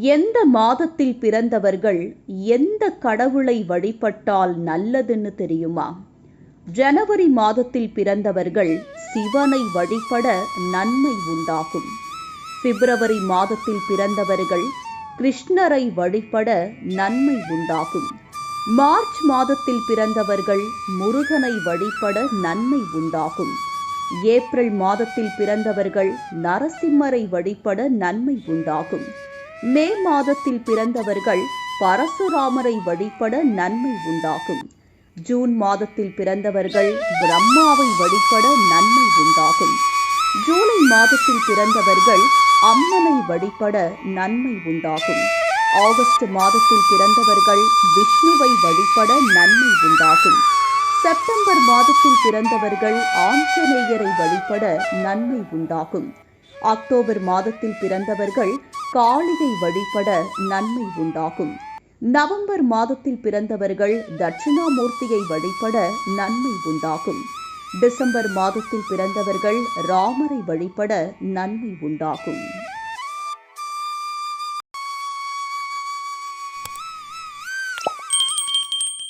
எந்த மாதத்தில் பிறந்தவர்கள் எந்த கடவுளை வழிபட்டால் நல்லதுன்னு தெரியுமா? ஜனவரி மாதத்தில் பிறந்தவர்கள் சிவனை வழிபட நன்மை உண்டாகும். பிப்ரவரி மாதத்தில் பிறந்தவர்கள் கிருஷ்ணரை வழிபட நன்மை உண்டாகும். மார்ச் மாதத்தில் பிறந்தவர்கள் முருகனை வழிபட நன்மை உண்டாகும். ஏப்ரல் மாதத்தில் பிறந்தவர்கள் நரசிம்மரை வழிபட நன்மை உண்டாகும். மே மாதத்தில் பிறந்தவர்கள் பரசுராமரை வழிபட நன்மை உண்டாகும். ஜூன் மாதத்தில் பிறந்தவர்கள் பிரம்மாவை வழிபட நன்மை உண்டாகும். ஜூலை மாதத்தில் பிறந்தவர்கள் அம்மனை வழிபட நன்மை உண்டாகும். ஆகஸ்ட் மாதத்தில் பிறந்தவர்கள் விஷ்ணுவை வழிபட நன்மை உண்டாகும். செப்டம்பர் மாதத்தில் பிறந்தவர்கள் ஆஞ்சநேயரை வழிபட நன்மை உண்டாகும். அக்டோபர் மாதத்தில் பிறந்தவர்கள் காளியை வழிபட நன்மை உண்டாகும். நவம்பர் மாதத்தில் பிறந்தவர்கள் தட்சிணாமூர்த்தியை வழிபட நன்மை உண்டாகும். டிசம்பர் மாதத்தில் பிறந்தவர்கள் ராமரை வழிபட நன்மை உண்டாகும்.